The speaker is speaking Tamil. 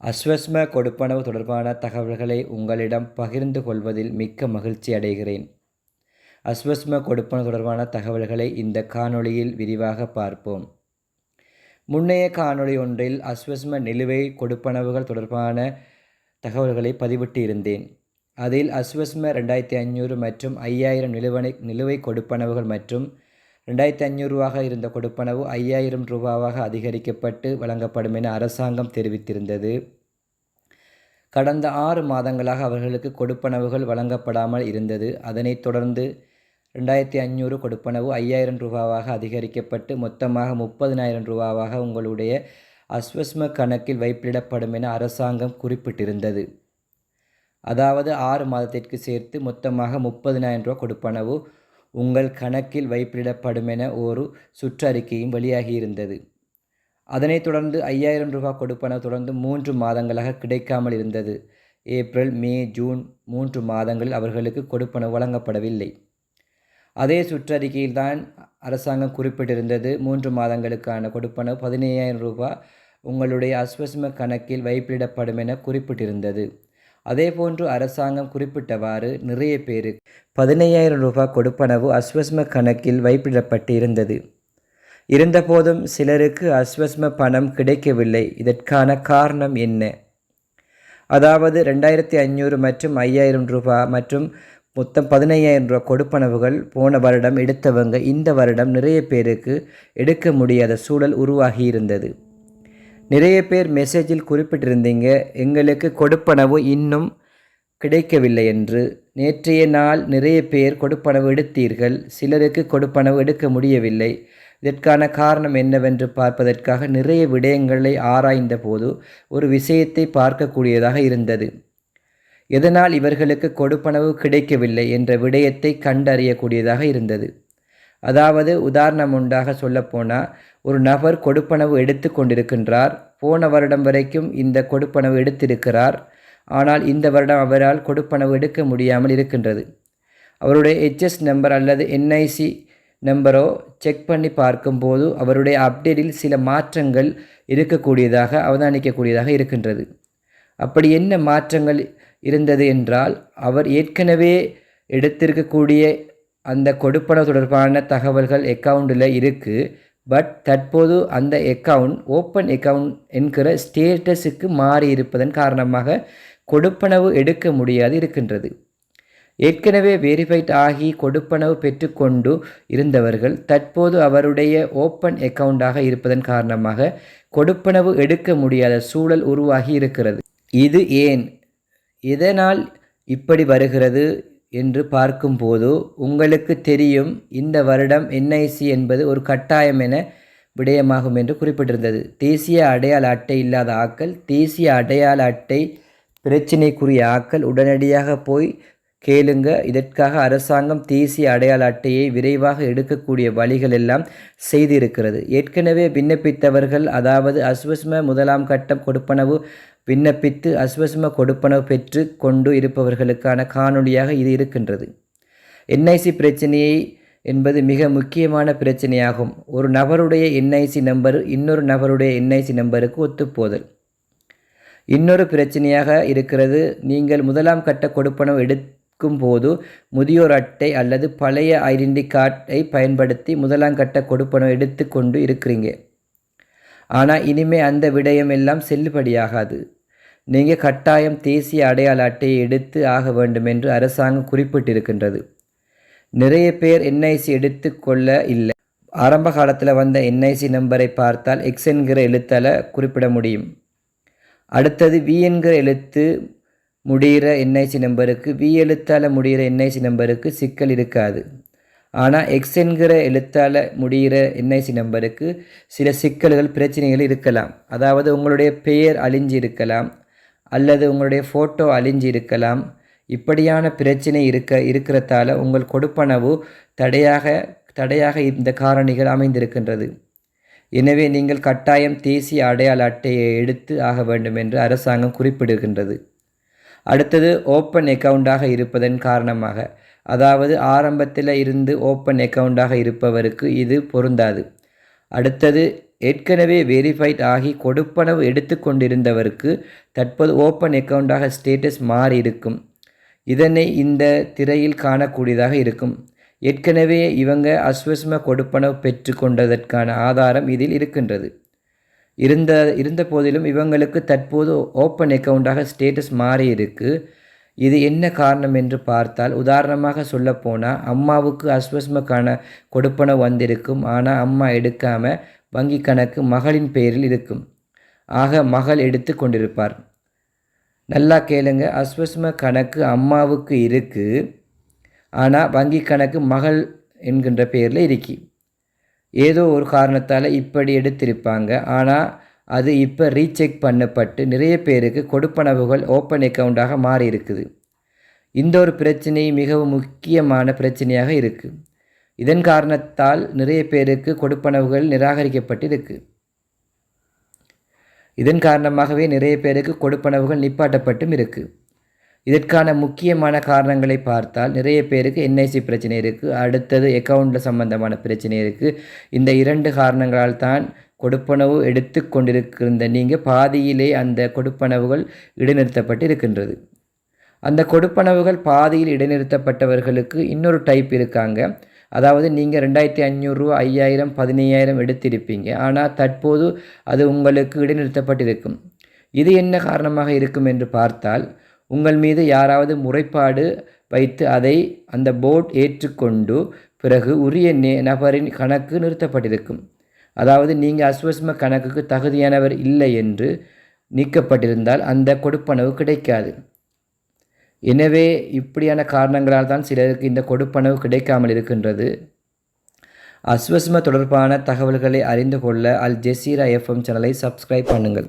அஸ்வஸ்ம கொடுப்பனவு தொடர்பான தகவல்களை உங்களிடம் பகிர்ந்து கொள்வதில் மிக்க மகிழ்ச்சி அடைகிறேன். அஸ்வஸ்ம கொடுப்பனவு தொடர்பான தகவல்களை இந்த காணொளியில் விரிவாக பார்ப்போம். முன்னைய காணொளி ஒன்றில் அஸ்வஸ்ம நிலுவை கொடுப்பனவுகள் தொடர்பான தகவல்களை பதிவிட்டு இருந்தேன் அதில் அஸ்வஸ்ம ரெண்டாயிரத்தி ஐநூறு மற்றும் ஐயாயிரம் நிலுவனை நிலுவை கொடுப்பனவுகள் மற்றும் ரெண்டாயிரத்தி ஐநூறுரூவாக இருந்த கொடுப்பனவு ஐயாயிரம் ரூபாவாக அதிகரிக்கப்பட்டு வழங்கப்படும் என அரசாங்கம் தெரிவித்திருந்தது. கடந்த ஆறு மாதங்களாக அவர்களுக்கு கொடுப்பனவுகள் வழங்கப்படாமல் இருந்தது. அதனைத் தொடர்ந்து ரெண்டாயிரத்தி ஐநூறு கொடுப்பனவு ஐயாயிரம் ரூபாவாக அதிகரிக்கப்பட்டு மொத்தமாக முப்பதினாயிரம் ரூபாவாக உங்களுடைய அஸ்வஸ்ம கணக்கில் வைப்பிடப்படும் என அரசாங்கம் குறிப்பிட்டிருந்தது. அதாவது ஆறு மாதத்திற்கு சேர்த்து மொத்தமாக முப்பதினாயிரம் ரூபா கொடுப்பனவு உங்கள் கணக்கில் வைப்பிடப்படும் என ஒரு சுற்றறிக்கையும் வெளியாகியிருந்தது. அதனைத் தொடர்ந்து ஐயாயிரம் ரூபாய் கொடுப்பன தொடர்ந்து மூன்று மாதங்களாக கிடைக்காமல் இருந்தது. ஏப்ரல் மே ஜூன் மூன்று மாதங்களில் அவர்களுக்கு கொடுப்பன வழங்கப்படவில்லை. அதே சுற்றறிக்கையில்தான் அரசாங்கம் குறிப்பிட்டிருந்தது. மூன்று மாதங்களுக்கான கொடுப்பனவு பதினையாயிரம் ரூபாய் உங்களுடைய அஸ்வஸ்ம கணக்கில் வைப்பிடப்படும் என குறிப்பிட்டிருந்தது. அதேபோன்று அரசாங்கம் குறிப்பிட்டவாறு நிறைய பேருக்கு பதினையாயிரம் ரூபாய் கொடுப்பனவு அஸ்வஸ்ம கணக்கில் வைப்பிடப்பட்டு இருந்தது இருந்தபோதும் சிலருக்கு அஸ்வஸ்ம பணம் கிடைக்கவில்லை. இதற்கான காரணம் என்ன? அதாவது ரெண்டாயிரத்தி ஐநூறு மற்றும் ஐயாயிரம் ரூபாய் மற்றும் மொத்தம் பதினையாயிரம் ரூபாய் கொடுப்பனவுகள் போன வருடம் எடுத்தவங்க இந்த வருடம் நிறைய பேருக்கு எடுக்க முடியாத சூழல் உருவாகி இருந்தது நிறைய பேர் மெசேஜில் குறிப்பிட்டிருந்தீங்க எங்களுக்கு கொடுப்பனவு இன்னும் கிடைக்கவில்லை என்று. நேற்றைய நாள் நிறைய பேர் கொடுப்பனவு எடுத்தீர்கள் சிலருக்கு கொடுப்பனவு எடுக்க முடியவில்லை. இதற்கான காரணம் என்னவென்று பார்ப்பதற்காக நிறைய விடயங்களை ஆராய்ந்த போது ஒரு விஷயத்தை பார்க்கக்கூடியதாக இருந்தது. எதனால் இவர்களுக்கு கொடுப்பனவு கிடைக்கவில்லை என்ற விடயத்தை கண்டறியக்கூடியதாக இருந்தது. அதாவது உதாரணம் உண்டாக சொல்லப்போனால் ஒரு நபர் கொடுப்பனவு எடுத்து கொண்டிருக்கின்றார் போன வருடம் வரைக்கும் இந்த கொடுப்பனவு எடுத்திருக்கிறார். ஆனால் இந்த வருடம் அவரால் கொடுப்பனவு எடுக்க முடியாமல் இருக்கின்றது. அவருடைய ஹெச்எஸ் நம்பர் அல்லது என்ஐசி நம்பரோ செக் பண்ணி பார்க்கும்போது அவருடைய அப்டேட்டில் சில மாற்றங்கள் இருக்கக்கூடியதாக அவதானிக்கக்கூடியதாக இருக்கின்றது. அப்படி என்ன மாற்றங்கள் இருந்தது என்றால் அவர் ஏற்கனவே எடுத்திருக்கக்கூடிய அந்த கொடுப்பனவு தொடர்பான தகவல்கள் அக்கௌண்ட்டில் இருக்குது பட் தற்போது அந்த அக்கவுண்ட் ஓப்பன் அக்கவுண்ட் என்கிற ஸ்டேட்டஸுக்கு மாறி இருப்பதன் காரணமாக கொடுப்பனவு எடுக்க முடியாது இருக்கின்றது. ஏற்கனவே வெரிஃபைட் ஆகி கொடுப்பனவு பெற்றுக்கொண்டு இருந்தவர்கள் தற்போது அவருடைய ஓப்பன் அக்கவுண்டாக இருப்பதன் காரணமாக கொடுப்பனவு எடுக்க முடியாத சூழல் உருவாகி இருக்கிறது. இது ஏன்? இதனால் இப்படி வருகிறது? என்று பார்க்கும்போது உங்களுக்கு தெரியும் இந்த வருடம் என்ஐசி என்பது ஒரு கட்டாயம் என விடயமாகும் என்று குறிப்பிட்டிருந்தது. தேசிய அடையாள அட்டை இல்லாத ஆக்கள் தேசிய அடையாள அட்டை பிரச்சினைக்குரிய ஆக்கள் உடனடியாக போய் கேளுங்க. இதற்காக அரசாங்கம் தேசிய அடையாள அட்டையை விரைவாக எடுக்கக்கூடிய வழிகள் எல்லாம் செய்திருக்கிறது. ஏற்கனவே விண்ணப்பித்தவர்கள் அதாவது அஸ்வஸ்ம முதலாம் கட்டம் கொடுப்பனவு விண்ணப்பித்து அஸ்வஸ்ம கொடுப்பனவு பெற்று கொண்டு இருப்பவர்களுக்கான காணொளியாக இது இருக்கின்றது. என்ஐசி பிரச்சனையை என்பது மிக முக்கியமான பிரச்சனையாகும். ஒரு நபருடைய என்ஐசி நம்பர் இன்னொரு நபருடைய என்ஐசி நம்பருக்கு ஒத்துப்போதல். இன்னொரு பிரச்சனையாக இருக்கிறது. நீங்கள் முதலாம் கட்ட கொடுப்பனவு எடுக்கும் போது முதியோர் அட்டை அல்லது பழைய ஐடென்டி கார்டை பயன்படுத்தி முதலாம் கட்ட கொடுப்பனவு எடுத்து கொண்டு இருக்கிறீங்க. ஆனால் இனிமே அந்த விடயம் எல்லாம் செல்லுபடியாகாது. நீங்கள் கட்டாயம் தேசிய அடையாள அட்டையை எடுத்து ஆக வேண்டும் என்று அரசாங்கம் குறிப்பிட்டிருக்கின்றது. நிறைய பேர் என்ஐசி எடுத்து கொள்ள இல்லை. ஆரம்ப காலத்தில் வந்த என்ஐசி நம்பரை பார்த்தால் எக்ஸ் என்கிற எழுத்தால் குறிப்பிட முடியும். அடுத்தது வி என்கிற எழுத்து முடிகிற என்ஐசி நம்பருக்கு வி எழுத்தால் முடிகிற என்ஐசி நம்பருக்கு சிக்கல் இருக்காது. ஆனால் எக்ஸ் என்கிற எழுத்தால் முடிகிற என்ஐசி நம்பருக்கு சில சிக்கல்கள் பிரச்சனைகள் இருக்கலாம். அதாவது உங்களுடைய பெயர் அழிஞ்சு இருக்கலாம் அல்லது உங்களுடைய ஃபோட்டோ அழிஞ்சு இருக்கலாம் இப்படியான பிரச்சனை இருக்க இருக்கிறதால உங்கள் கொடுப்பனவு தடையாக தடையாக இந்த காரணிகள் அமைந்திருக்கின்றது. எனவே நீங்கள் கட்டாயம் தேசிய அடையாள அட்டையை எடுத்து ஆக வேண்டும் என்று அரசாங்கம் குறிப்பிடுகின்றது. அடுத்தது ஓப்பன் அக்கவுண்டாக இருப்பதன் காரணமாக அதாவது ஆரம்பத்தில் இருந்து ஓப்பன் அக்கவுண்டாக இருப்பவருக்கு இது பொருந்தாது. அடுத்தது ஏற்கனவே வெரிஃபைட் ஆகி கொடுப்பனவு எடுத்துக்கொண்டிருந்தவருக்கு தற்போது ஓப்பன் அக்கவுண்டாக ஸ்டேட்டஸ் மாறி இருக்கும். இதனை இந்த திரையில் காணக்கூடியதாக இருக்கும். ஏற்கனவே இவங்க அஸ்வஸ்ம கொடுப்பனவு பெற்று கொண்டதற்கான ஆதாரம் இதில் இருக்கின்றது. இருந்த இருந்த போதிலும் இவங்களுக்கு தற்போது ஓப்பன் அக்கவுண்டாக ஸ்டேட்டஸ் மாறி இருக்கு இது என்ன காரணம் என்று பார்த்தால் உதாரணமாக சொல்லப்போனால் அம்மாவுக்கு அஸ்வஸ்மக்கான கொடுப்பனவு வந்திருக்கும். ஆனால் அம்மா எடுக்காமல் வங்கி கணக்கு மகளின் பெயரில் இருக்கும். ஆக மகள் எடுத்து கொண்டிருப்பார். நல்லா கேளுங்க. அஸ்வஸ்ம கணக்கு அம்மாவுக்கு இருக்குது ஆனால் வங்கி கணக்கு மகள் என்கின்ற பெயரில் இருக்கி. ஏதோ ஒரு காரணத்தால் இப்படி எடுத்திருப்பாங்க. ஆனால் அது இப்போ ரீசெக் பண்ணப்பட்டு நிறைய பேருக்கு கொடுப்பனவுகள் ஓப்பன் அக்கௌண்ட்டாக மாறி இருக்குது இந்த ஒரு பிரச்சனை மிகவும் முக்கியமான பிரச்சனையாக இருக்குது இதன் காரணத்தால் நிறைய பேருக்கு கொடுப்பனவுகள் நிராகரிக்கப்பட்டிருக்கு. இதன் காரணமாகவே நிறைய பேருக்கு கொடுப்பனவுகள் நிப்பாட்டப்பட்டும் இருக்குது இதற்கான முக்கியமான காரணங்களை பார்த்தால் நிறைய பேருக்கு என்ஐசி பிரச்சனை இருக்குது அடுத்தது அக்கௌண்ட்டில் சம்பந்தமான பிரச்சனை இருக்குது இந்த இரண்டு காரணங்களால் தான் கொடுப்பனவு எடுத்து கொண்டிருக்கின்ற நீங்கள் பாதியிலே அந்த கொடுப்பனவுகள் இடைநிறுத்தப்பட்டு இருக்கின்றது அந்த கொடுப்பனவுகள் பாதியில் இடைநிறுத்தப்பட்டவர்களுக்கு இன்னொரு டைப் இருக்காங்க. அதாவது நீங்கள் ரெண்டாயிரத்தி ஐநூறுரூவா ஐயாயிரம் பதினையாயிரம் எடுத்திருப்பீங்க. ஆனால் தற்போது அது உங்களுக்கு இடைநிறுத்தப்பட்டிருக்கும். இது என்ன காரணமாக இருக்கும் என்று பார்த்தால் உங்கள் மீது யாராவது முறைப்பாடு வைத்து அதை அந்த போர்ட் ஏற்றுக்கொண்டு பிறகு உரிய நே நபரின் கணக்கு நிறுத்தப்பட்டிருக்கும். அதாவது நீங்கள் அஸ்வஸ்ம கணக்குக்கு தகுதியானவர் இல்லை என்று நீக்கப்பட்டிருந்தால் அந்த கொடுப்பனவு கிடைக்காது. எனவே இப்படியான காரணங்களால் தான் சிலருக்கு இந்த கொடுப்பனவு கிடைக்காமல் இருக்கின்றது. அஸ்வஸ்ம தொடர்பான தகவல்களை அறிந்து கொள்ள அல் ஜெசீரா எஃப்எம் சேனலை சப்ஸ்கிரைப் பண்ணுங்கள்.